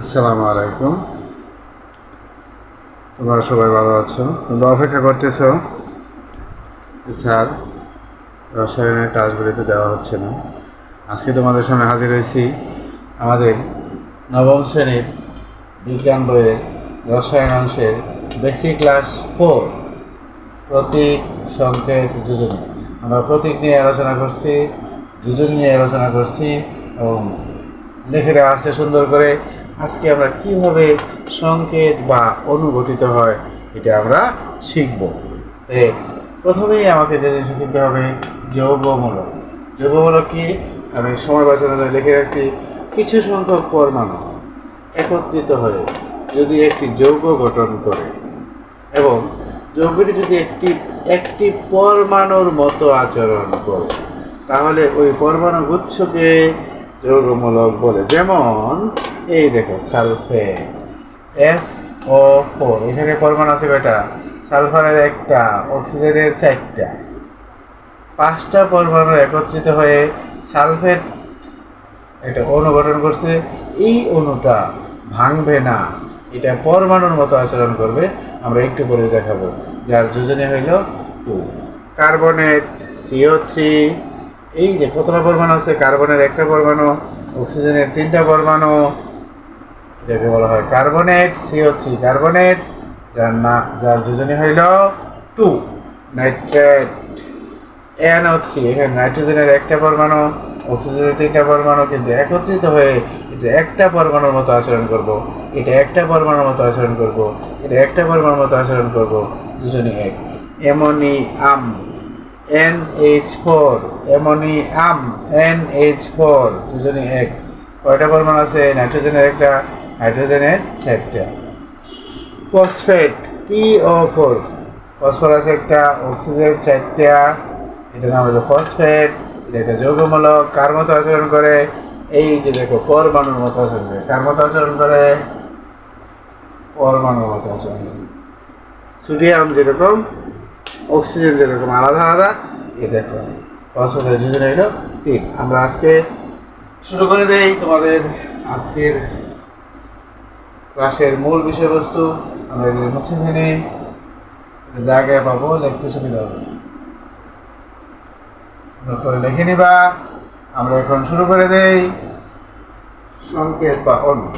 আসসালামু আলাইকুম। তোমরা সবাই ভালো আছো? তোমরা অপেক্ষা করতেছ? স্যার, রসায়নের ক্লাসগুলিতে দেওয়া হচ্ছে না। আজকে তোমাদের সামনে হাজির হয়েছি আমাদের নবম শ্রেণির বিজ্ঞান বইয়ের রসায়ন অংশের বেসিক ক্লাস ফোর প্রতীক সংকেত যোজনী আমরা প্রতীক নিয়ে আলোচনা করছি যোজনী নিয়ে আলোচনা করছি এবং লিখে দেওয়া আছে সুন্দর করে। আজকে আমরা কীভাবে সংকেত বা অনুঘটিত হয়, এটা আমরা শিখব। প্রথমেই আমাকে যে জিনিস শিখতে হবে, যৌগমূলক। যৌগমূলক কি? আমি সময় জন্য লিখে রাখছি, কিছু সংখ্যক পরমাণু একত্রিত হয়ে যদি একটি যৌগ গঠন করে এবং যৌগটি যদি একটি একটি পরমাণুর মতো আচরণ করে, তাহলে ওই পরমাণু গুচ্ছকে যৌগমূলক বলে। যেমন, এই দেখো সালফেট এস ও ফোর। এখানে পরমাণু আছে কয়টা? সালফারের একটা, অক্সিজেনের চারটা। পাঁচটা পরমাণু একত্রিত হয়ে সালফেট একটা অণু করছে। এই অণুটা ভাঙবে না। এটা পরমাণুর মতো আচরণ করবে। আমরা একটু পরে দেখাবো। যার যোজনে হইল টু। কার্বনেট সিও থ্রি এই যে কতটা পরমাণু আছে, কার্বনের একটা পরমাণু, অক্সিজেনের তিনটা পরমাণু যাকে বলা হয় কার্বনেট সিও থ্রি কার্বনেট, যার না, যার যোজনী হইল টু নাইট্রেট এনও থ্রি এখানে নাইট্রোজেনের একটা পরমাণু, অক্সিজেনের তিনটা পরমাণু, কিন্তু একত্রিত হয়ে এটা একটা পরমাণুর মতো আচরণ করব, এটা একটা পরমাণুর মতো আচরণ করব, এটা একটা পরমাণুর মতো আচরণ করব, দুজনে এক। এমনি আম H four N H four দুজনে এক। কয়টা পরমাণু আছে? নাইট্রোজেনের একটা, হাইড্রোজেনের চারটা। Phosphate P O four phosphorus একটা অক্সিজেন চারটা। এটা নাম হলো ফসফেট, এটা একটা যৌগমূলক। কার মতো আচরণ করে? এই যে দেখো, পরমাণুর মতো আচরণ করে। কার মতো আচরণ করে? পরমাণুর মতো আচরণ করে। সোডিয়াম যেরকম অক্সিজেন যেরকম আলাদা আলাদা, এ দেখো ফসফেটের যোজনা হলো তিন। আমরা আজকে শুরু করে দেই তোমাদের আজকের ক্লাসের মূল বিষয়বস্তু। আমরা এগুলো মুছে জায়গায় পাবো, লিখতে সুবিধা হবে। করে লিখে নিবা। আমরা এখন শুরু করে দেই। সংকেত বা অনু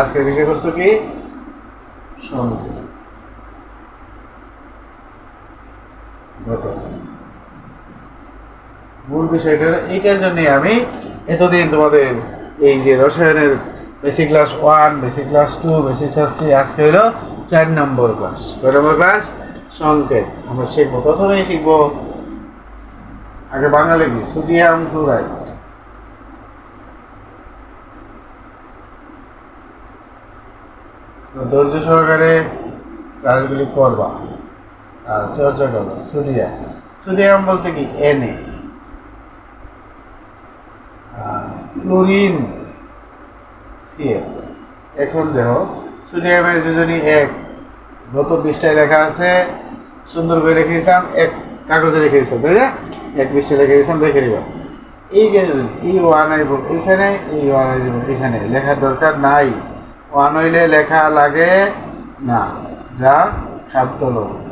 আজকের বিষয়বস্তু কি? সংকেত দেখো, মূল বিষয়টা এইটার জন্য আমি এতদিন তোমাদের এই যে রসায়নের basic class one basic class two basic class three আজকে হলো চার নম্বর ক্লাস কয় নম্বর ক্লাস সংকেত। আমরা শিখব। প্রথমেই শিখব আগে বাংলা লিখি সোডিয়াম ক্লোরাইড ধৈর্য সহকারে ক্লাসগুলি করবা আর চর্চা করবা সোডিয়াম সোডিয়াম বলতে কি? এনে ক্লোরিন। সিএল এখন দেখো সোডিয়ামের যোজনী এক। গত পৃষ্ঠায় লেখা আছে সুন্দর করে লিখে দিয়েছিলাম এক কাগজে লিখে দিয়েছিলাম তাই না? এক পৃষ্ঠায় লিখে দিয়েছিলাম দেখে দিবা এই যে ই ওয়ান আই আইব এখানে এই ওয়ান আইব এখানে লেখার দরকার নাই। ওয়ান হইলে লেখা লাগে না যা খাদ্য লবণ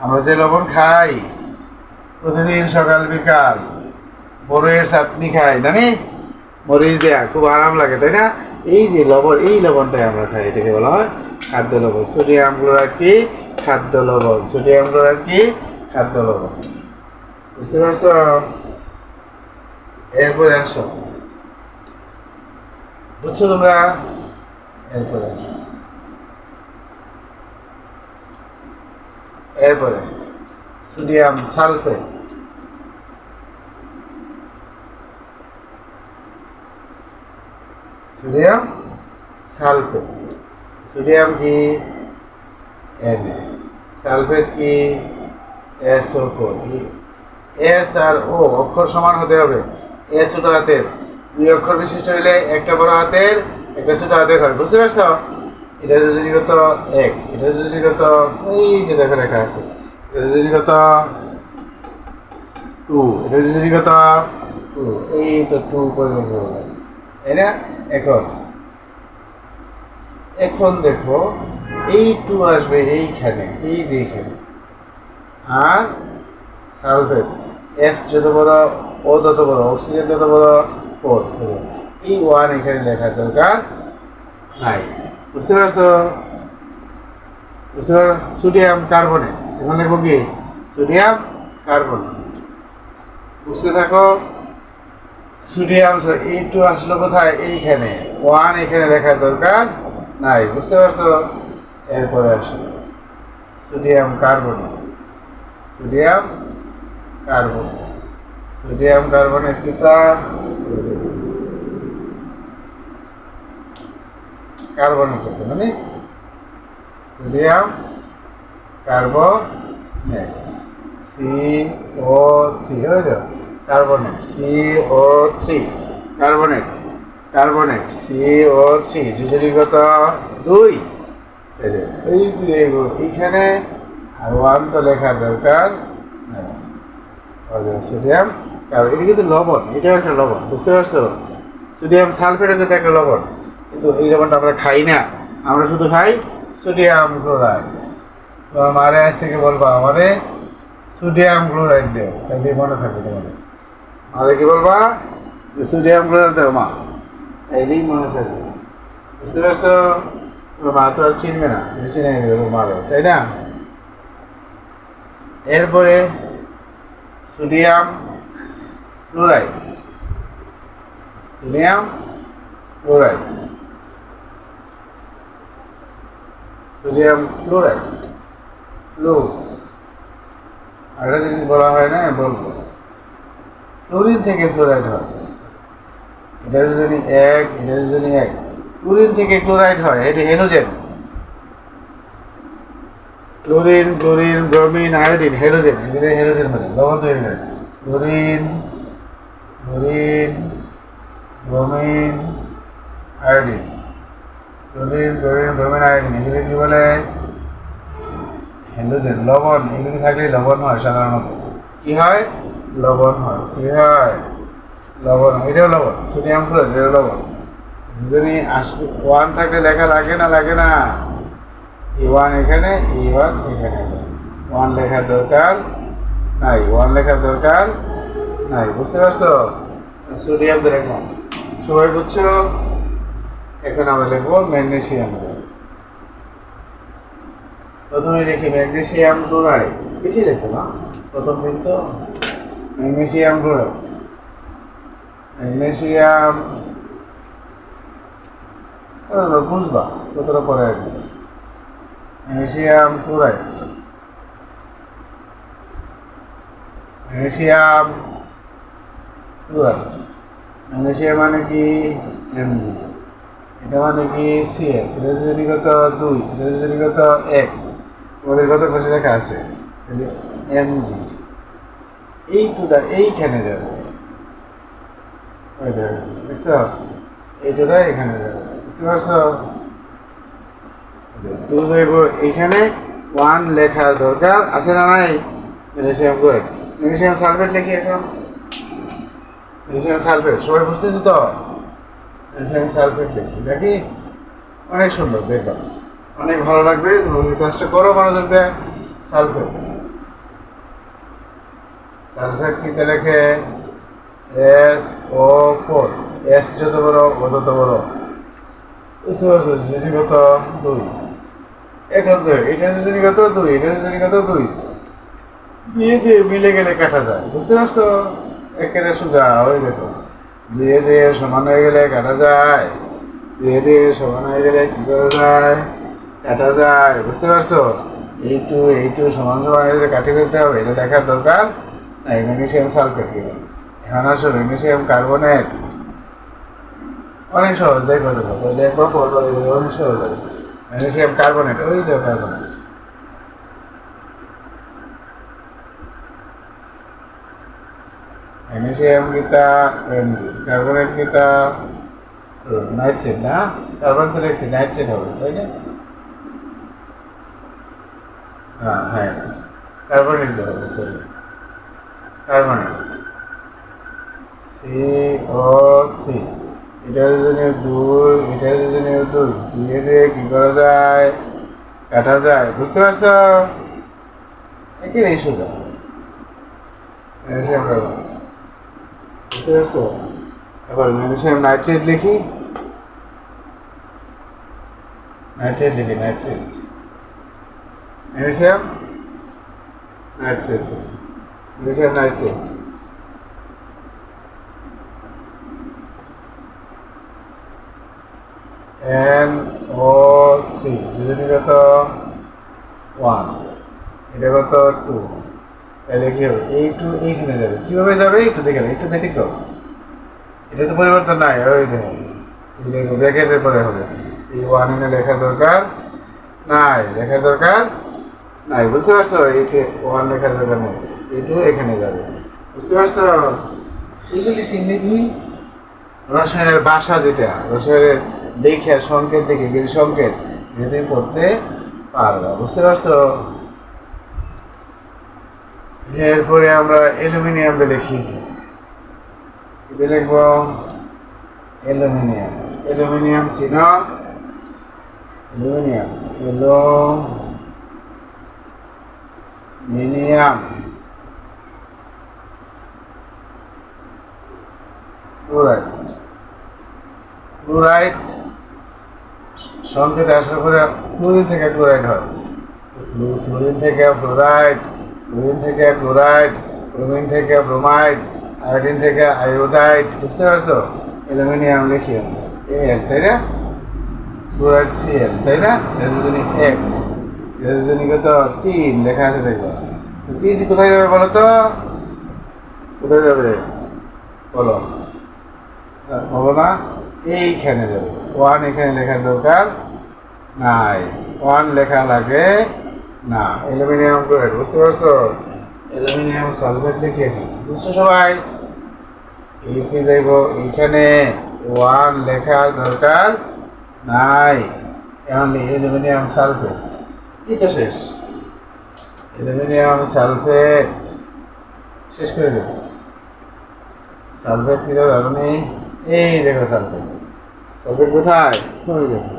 আমরা যে লবণ খাই, প্রতিদিন সকাল, বিকাল, বড়ের চাটনি খাই, জানি? মরিচ দেয়া, খুব আরাম লাগে, তাই না? এই যে লবণ, এই লবণটাই আমরা খাই, এটাকে বলা হয় খাদ্য লবণ। সোডিয়াম ক্লোরাইড কি? খাদ্য লবণ। সোডিয়াম ক্লোরাইড কি? খাদ্য লবণ। বুঝতে পারছ? এরপরে আসো। বুঝছ তোমরা? এরপরে আসো। এরপরে, sodium sulphate. Sodium sulphate. Sodium কি? এন সালফেট কি? এস ও এস আর ও অক্ষর সমান হতে হবে। এস ছোট হাতের। দুই অক্ষর বিশিষ্ট হলে একটা বড় হাতের, একটা ছোট হাতের হয়। বুঝতে পারছ? এটা যোজনীগত এক, এটা যোজনীগত এই যে দেখো লেখা আছে, এটা যোজনীগত টু, এটা যোজনীগত টু, এই তো টু পরিবর্তন তাই না? এখন এখন দেখো, এই টু আসবে এইখানে, এই যে এইখানে। আর সালফেট, এক্স যত বড়, ও তত বড়, অক্সিজেন যত বড় ফোর এই ওয়ান এখানে লেখার দরকার নাই। বুঝতে পারছ সোডিয়াম কার্বনেট এখানে লিখব কি? Sodium carbon. বুঝতে থাকো, সোডিয়াম এই টু আসলো কোথায়? এইখানে। ওয়ান এখানে লেখার দরকার নাই, বুঝতে পারছ? এরপরে আসলো। Sodium carbon. Sodium carbon. Sodium কার্বনের পিতা কার্বনের মানে sodium carbonate C O three হয়ে carbonate C O three carbonate carbonate C O three যুজরিগত দুই। এই এইখানে ওয়ান তো লেখার দরকার। সোডিয়াম, কার্বন, এটা কিন্তু লবণ, এটাও একটা লবণ, বুঝতে পারছ? সোডিয়াম সালফেট কিন্তু একটা লবণ। কিন্তু এই লবণটা আমরা খাই না। আমরা শুধু খাই সোডিয়াম ক্লোরাইড। তোমার মারে আজ থেকে বলবা, আমারে সোডিয়াম ক্লোরাইড দেও, তাহলে মনে থাকবে তোমাদের। মারে কি বলবা? যে সোডিয়াম ক্লোরাইড দেও, মা। তাইলেই মনে থাকবে। বুঝতে পারছ? তোমার মা তো আর চিনবে না চিনে নেবে তোমার মারো, তাই না? এরপরে sodium chloride. Sodium chloride. Sodium chloride আর একটা জিনিস বলা হয় না বলব ক্লোরিন থেকে ক্লোরাইড হয়। এটা যদি এক, এটা যদি এক, ক্লোরিন থেকে ক্লোরাইড হয়, এটা halogen chlorine chlorine bromine iodine halogen এগুলো হেলোজেন মানে লবণ তৈরি করে chlorine chlorine bromine iodine chlorine chlorine bromine iodine এগুলো কি বলে হেলোজেন লবণ এগুলি থাকলে লবণ হয় সাধারণত কি হয়? লবণ হয়। কি হয়? লবণ। এটাও লবণ সোডিয়াম ক্লোরাইড এটাও লবণ। যদি আসবে ওয়ান থাকলে লেখা লাগে না লাগে না? ই ওয়ান এখানে ই ওয়ান এখানে। ওয়ান লেখার দরকার নাই ওয়ান লেখার দরকার নাই। বুঝতে পারছ সোডিয়াম দিয়ে রাখলাম সবাই বুঝছ এখন আমরা লিখব ম্যাগনেসিয়াম প্রথমে লিখি ম্যাগনেশিয়াম ক্লোরাইড বেশি লেখো না। প্রথম দিন তো ম্যাগনেসিয়াম ক্লোরাইড ম্যাগনেসিয়াম আহ, বুঝবা কতটা পরে আসবে। Magnesium chloride magnesium chloride magnesium মানে কি? এটা কি যদি দুই এক। পাশে লেখা আছে? এমজি এই টুটা এইখানে যাবে। দেখছ? এই টুটা এখানে যাবে। বুঝতে পারছ? ওয়ান লেখার দরকার আছে না নাই? ম্যাগনেসিয়াম করে। ম্যাগনেসিয়াম সালফেট লিখি এখন। ম্যাগনেসিয়াম সালফেট, সবাই বুঝতেছি তো? ম্যাগনেসিয়াম সালফেট লিখি নাকি অনেক সুন্দর, দেখো। অনেক ভালো লাগবে, তুমি কাজটা করো, মনোযোগ দেয় সালফেট সালফেট কিতে লেখে এস ও ফোর এস যত বড় ও তত বড়। যোজনীগত দুই। এখন তো এটা যোজনীগত দুই। এটা যোজনীগত দুই। দিয়ে মিলে গেলে কাটা যায়। বুঝতে পারছ? একেবারে সোজা, ওই দেখো। দিয়ে দিয়ে সমান হয়ে গেলে কাটা যায়। দিয়ে দিয়ে সমান হয়ে গেলে কি করা যায়? কাটা যায়। বুঝতে পারছ? এই টু এই টু সমান সমান হয়ে কাটিয়ে ফেলতে হবে, এটা দেখার দরকার নাই। ম্যাগনেসিয়াম সালফেট কি এখন আসো, ম্যাগনেসিয়াম কার্বনেট। অনেক সহজ, দেখো দেখো। দেখব দেখব অনেক সহজ। হবে ম্যাগনেসিয়াম কার্বনেট, ওই দেখো, কার্বনেট। ম্যাগনেসিয়াম গীতা কার্বনেট গীতা নাইট্রেট না কার্বন তো লিখছি নাইট্রেট হবে, তাই না? হ্যাঁ হ্যাঁ কার্বনেট হবে sorry carbonate C O three এটা দুজনের দুই এটা দুজনের দুই দুইয়ে দিয়ে কি করা যায়? কাটা যায়, বুঝতে পারছ? একেবারেই সোজা। ম্যাগনেসিয়াম কার্বন পারছ এবার ম্যাগনেসিয়াম নাইট্রেট লিখি। নাইট্রেট লিখি nitrate magnesium nitrate magnesium nitrate N O three যদি কত ওয়ান এটা কত টু তাহলে কি হবে? এই টু এইখানে যাবে। কীভাবে যাবে? একটু দেখে নাও, একটু ব্যতিক্রম এটা তো পরিবর্তন নাই। ওই দেখো। এই ব্র্যাকেটের পরে হবে। এই ওয়ান এনে লেখার দরকার নাই। লেখার দরকার নাই। বুঝতে পারছ? এইকে ওয়ান লেখার দরকার নেই। এই টু এখানে যাবে। বুঝতে পারছ? এগুলি চিহ্নে কি? রসায়নের বাসা যেটা রসায়নের দেখে সংকেত দেখে সংকেত এটা তুমি পড়তে পারবা। বুঝতে পারছ? এরপরে আমরা অ্যালুমিনিয়াম লিখি এটা লিখব অ্যালুমিনিয়াম। অ্যালুমিনিয়াম ছিল? অ্যালুমিনিয়াম। অ্যালুমিনিয়াম। ক্লোরাইড ক্লোরাইড সংকেত আসার পরে ক্লোরিন থেকে ক্লোরাইড হয়। ফ্লোরিন থেকে ফ্লোরাইড ক্লোরিন থেকে ক্লোরাইড ক্লোরিন থেকে ব্রোমাইড, আয়োডিন থেকে আয়োডাইড, বুঝতে পারছ? অ্যালুমিনিয়াম আমরা এল তাই না? ক্লোরাইড সিএল তাই না? রেজোজনিক এক। রেজোজনিক তো তিন, লেখা আছে দেখব তো তিন কোথায় যাবে বলো তো? কোথায় যাবে বলো। হব না। এইখানে যাবে। ওয়ান এখানে লেখার দরকার নাই। ওয়ান লেখা লাগে না অ্যালুমিনিয়াম ক্লোরাইড বুঝতে পারছ? অ্যালুমিনিয়াম সালফেট লিখে বুঝছ সবাই? এইকে দেখব এইখানে ওয়ান লেখার দরকার নাই। এখন অ্যালুমিনিয়াম সালফেট তো শেষ। অ্যালুমিনিয়াম সালফেট শেষ করে দেবো। সালফেট কি জানো নেই এই দেখো সালফেট সালফেট কোথায়? দেখো।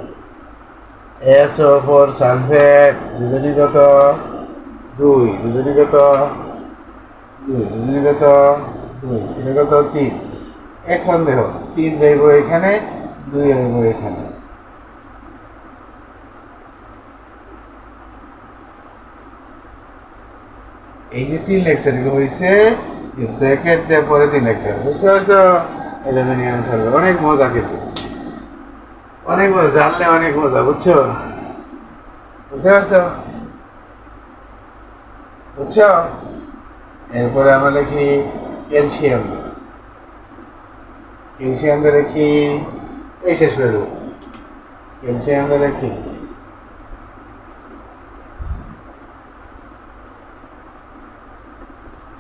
এসও ফোর সালফেট দুজনই কত দুই দুজনই কত দুই দুজনই কত দুই এটা কত তিন এখন দেখো তিন যাইব এখানে দুই যাইব এখানে এই যে তিন লেকচার হয়েছে ব্র্যাকেট দেওয়ার পরে তিন লেকচার বুঝতে পারছ সালফেট অনেক মজা কিন্তু। অনেক মজা, জানলে অনেক মজা, বুঝছ? বুঝতে পারছ? বুঝছ? এরপরে আমরা লিখি ক্যালসিয়াম। ক্যালসিয়াম লিখি এই শেষ করে দেবো। ক্যালসিয়াম লিখি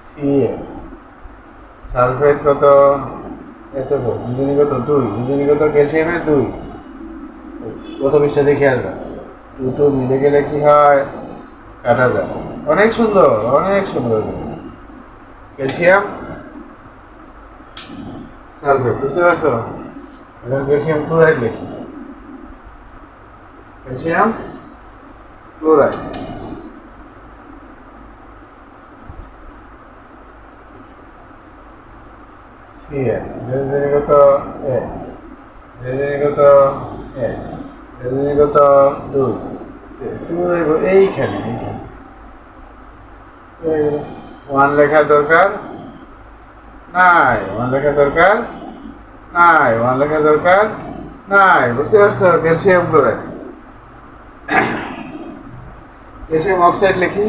সিএম সালফেট কত? এসো দুজনই কত? দুই। দুজনই কত? ক্যালসিয়ামের দুই। কত পৃষ্ঠা দেখে আসবে। দুটো মিলে গেলে কি হয়? কাটা যায়। অনেক সুন্দর অনেক সুন্দর। ক্যালসিয়াম? সালফেট, বুঝতে পারছ? এখন ক্যালসিয়াম ক্লোরাইড লিখি। Calcium chloride. সিএন রেজনীগত এক রেজনীগত এক রেজনীগত দুই এইখানে ওয়ান লেখা দরকার? নাই ওয়ান লেখা দরকার? নাই ওয়ান লেখা দরকার? নাই, বুঝতে পারছ? ক্যালসিয়াম ক্লোরাইড ক্যালসিয়াম অক্সাইড লিখি।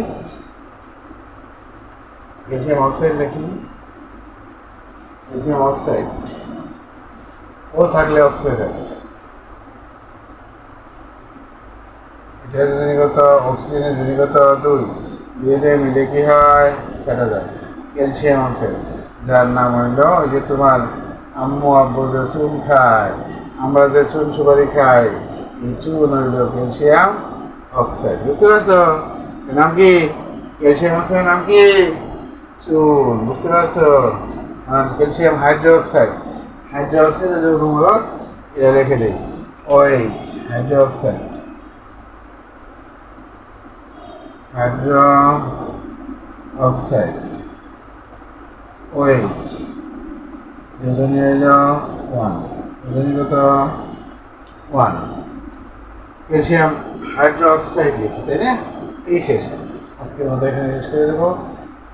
ক্যালসিয়াম অক্সাইড লিখি। ক্যালসিয়াম অক্সাইড ও থাকলে অক্সাইড হবে এটা জনিগত অক্সিজেনের জনিগত দুই। দুইটা মিলে কি হয়? কাটা যায়। ক্যালসিয়াম অক্সাইড যার নাম হইল ওই যে তোমার আম্মু আব্বু যে চুন খায়, আমরা যে চুন সুপারি খাই, এই চুন হইল ক্যালসিয়াম অক্সাইড। বুঝতে পারছ? নাম কি? ক্যালসিয়াম অক্সাইডের নাম কি? চুন। বুঝতে পারছ? Calcium hydroxide. হাইড্রোক্সাইডের যে রুমরক এটা লিখে দিই। OH hydroxide. Hydro oxide OH যোজনী হইল ওয়ান যোজনী কত ওয়ান ক্যালসিয়াম হাইড্রো অক্সাইড লিখি তাই না? এই শেষ। আজকের মতো এখানে শেষ করে দেবো।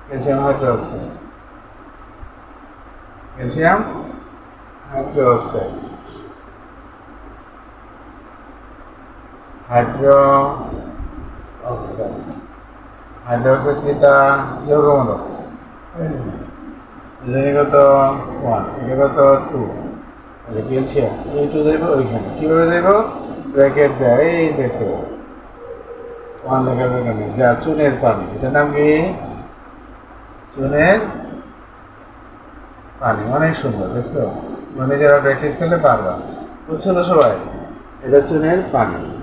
Calcium hydroxide calcium hydroxide hydroxide hydroxide কি তা যৌগমূলক কত ওয়ান এটা কত টু ক্যালসিয়াম। এই টু যাইব ওইখানে। কীভাবে যাইব ব্র্যাকেট দেয়। এই দেখো। ওয়ান লেখা এখানে যা, চুনের পানি। এটার নাম কি? চুনের পানি। অনেক সুন্দর, দেখছ? মানে যারা প্র্যাকটিস করলে পারবা। বুঝছ তো সবাই? এটা চুনের পানি।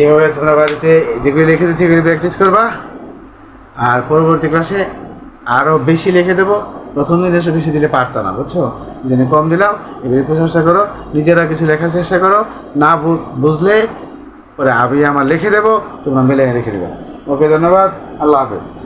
এইভাবে তোমরা বাড়িতে যেগুলি লিখে দিচ্ছি, এগুলি প্র্যাকটিস করবা। আর পরবর্তী ক্লাসে আরও বেশি লিখে দেবো। প্রথম দিন এসে বেশি দিলে পারত না, বুঝছ? যিনি কম দিলাম, এগুলি প্রশংসা করো, নিজেরা কিছু লেখার চেষ্টা করো। না বুঝলে পরে আমি আমার লিখে দেবো, তোমরা মিলে রেখে দেবো। ওকে, ধন্যবাদ। আল্লাহ হাফেজ।